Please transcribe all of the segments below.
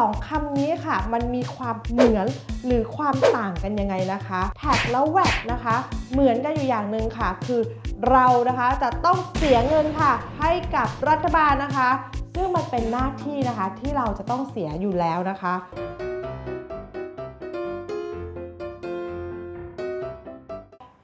สองคำนี้ค่ะ มันมีความเหมือนหรือความต่างกันยังไงนะคะแท็กแล้วแวดนะคะ เหมือนกันอยู่อย่างหนึ่งค่ะ คือเรานะคะจะต้องเสียเงินค่ะ ให้กับรัฐบาลนะคะ ซึ่งมันเป็นหน้าที่นะคะที่เราจะต้องเสียอยู่แล้วนะคะ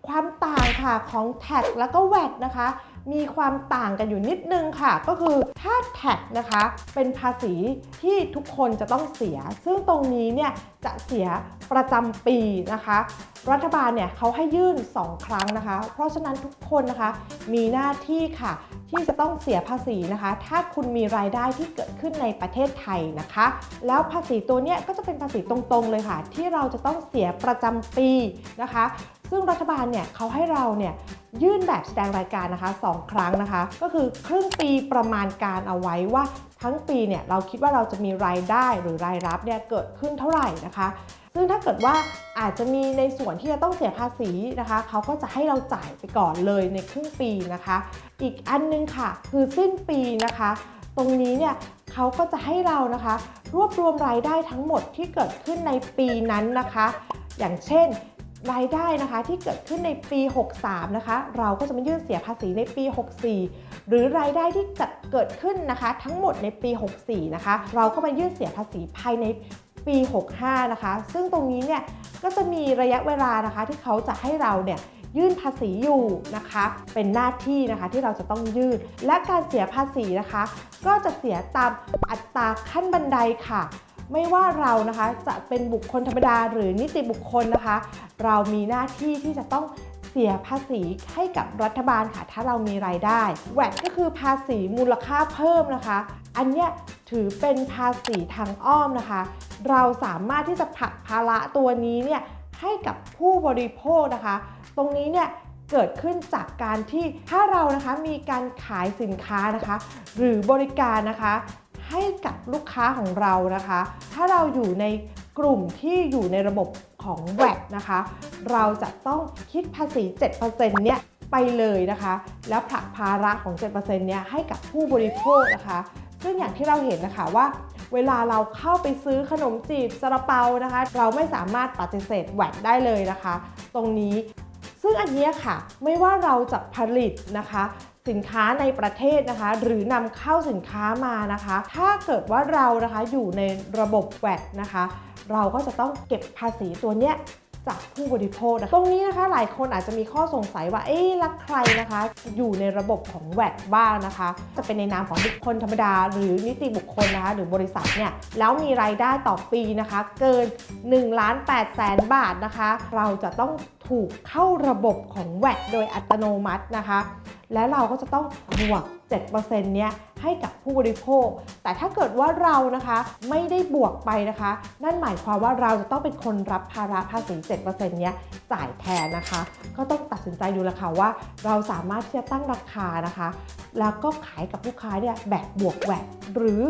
ความต่างค่ะของแท็กแล้วก็แวดนะคะ มีความต่างกันอยู่นิดนึงค่ะ ก็คือถ้าแท็กนะคะเป็นภาษีที่ทุกคนจะต้องเสีย ซึ่งตรงนี้เนี่ยจะเสียประจำปีนะคะ รัฐบาลเนี่ยเขาให้ยื่น 2 ครั้งนะคะ เพราะฉะนั้นทุกคนนะคะมีหน้าที่ค่ะ ที่จะต้องเสียภาษีนะคะ ถ้าคุณมีรายได้ที่เกิดขึ้นในประเทศไทยนะคะ แล้วภาษีตัวเนี้ยก็จะเป็นภาษีตรงๆเลยค่ะ ที่เราจะต้องเสียประจำปีนะคะ ซึ่งรัฐบาลเนี่ยเขาให้เราเนี่ย ยื่นแบบแสดงรายการนะคะ 2 ครั้งนะคะ ก็คือครึ่งปีประมาณการเอาไว้ว่าทั้งปีเนี่ยเราคิดว่าเราจะมีรายได้หรือรายรับเนี่ยเกิดขึ้นเท่าไหร่นะคะซึ่งถ้าเกิดว่าอาจจะมีในส่วนที่จะต้องเสียภาษีนะคะ เขาก็จะให้เราจ่ายไปก่อนเลยในครึ่งปีนะคะ อีกอันนึงค่ะ คือสิ้นปีนะคะ ตรงนี้เนี่ยเขาก็จะให้เรานะคะ รวบรวมรายได้ทั้งหมดที่เกิดขึ้นในปีนั้นนะคะ อย่างเช่น รายได้นะคะที่เกิดขึ้นในปี 63 นะคะ เราก็จะมายื่นเสียภาษีในปี 64 หรือรายได้ที่จะเกิดขึ้นนะคะ ทั้งหมดในปี 64 นะคะ เราก็มายื่นเสียภาษีภายในปี 65 นะคะ ซึ่งตรงนี้เนี่ยก็จะมีระยะเวลานะคะที่เขาจะให้เราเนี่ยยื่นภาษีอยู่นะคะ เป็นหน้าที่นะคะที่เราจะต้องยื่น และการเสียภาษีนะคะ ก็จะเสียตามอัตราขั้นบันไดค่ะ ไม่ว่าเรานะคะจะเป็นบุคคลธรรมดาหรือนิติบุคคลนะคะ เรามีหน้าที่ที่จะต้องเสียภาษีให้กับรัฐบาลค่ะ ถ้าเรามีรายได้แวดก็คือภาษีมูลค่าเพิ่มนะคะ อันเนี้ยถือเป็นภาษีทางอ้อมนะคะ เราสามารถที่จะผลักภาระตัวนี้เนี่ยให้กับผู้บริโภคนะคะ ตรงนี้เนี่ยเกิดขึ้นจากการที่ถ้าเรานะคะมีการขายสินค้านะคะ หรือบริการนะคะ ให้กับลูกค้าของเรานะคะ ถ้าเราอยู่ในกลุ่มที่อยู่ในระบบของแวดนะคะ เราจะต้องคิดภาษี 7%เนี่ยไปเลยนะคะ แล้วผลักภาระของ 7%เนี่ยให้กับผู้บริโภคนะคะ ซึ่งอย่างที่เราเห็นนะคะว่า เวลาเราเข้าไปซื้อขนมจีบซาลาเปานะคะ เราไม่สามารถปฏิเสธแวดได้เลยนะคะ ตรงนี้ซึ่งอันนี้ค่ะไม่ว่าเราจะผลิตนะคะ สินค้าในประเทศนะคะ หรือนำเข้าสินค้ามานะคะ ถ้าเกิดว่าเรานะคะอยู่ในระบบแวดนะคะ เราก็จะต้องเก็บภาษีตัวเนี้ยจากผู้บริโภคตรงนี้นะคะหลายคนอาจจะมีข้อสงสัยว่าเอ๊ะแล้วใครนะคะ อยู่ในระบบของแวดบ้างนะคะ จะเป็นในนามของบุคคลธรรมดา หรือนิติบุคคลนะคะหรือบริษัทเนี่ยแล้วมีรายได้ต่อปีนะคะ เกิน1ล้าน8แสนบาทนะคะ เราจะต้องถูกเข้าระบบของแวดโดยอัตโนมัตินะคะ และเราก็จะต้องบวก 7%เนี้ยให้กับผู้บริโภค แต่ถ้าเกิดว่าเรานะคะไม่ได้บวกไปนะคะ นั่นหมายความว่าเราจะต้องเป็นคนรับภาระภาษี 7%เนี้ยจ่ายแทนนะคะ ก็ต้องตัดสินใจดูและค่ะว่า เราสามารถที่จะตั้งราคานะคะ แล้วก็ขายกับลูกค้าเนี่ยแบบบวกแวดหรือ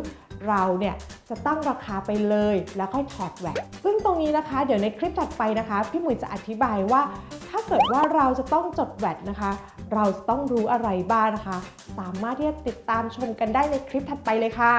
เราเนี่ยจะตั้งราคาไปเลยแล้วค่อยถอดแวดซึ่งตรงนี้นะคะ เดี๋ยวในคลิปถัดไปนะคะ พี่หมุยจะอธิบายว่า ถ้าเกิดว่าเราจะต้องจดแวดนะคะ เราต้องรู้อะไรบ้างนะคะ สามารถที่จะติดตามชมกันได้ในคลิปถัดไปเลยค่ะ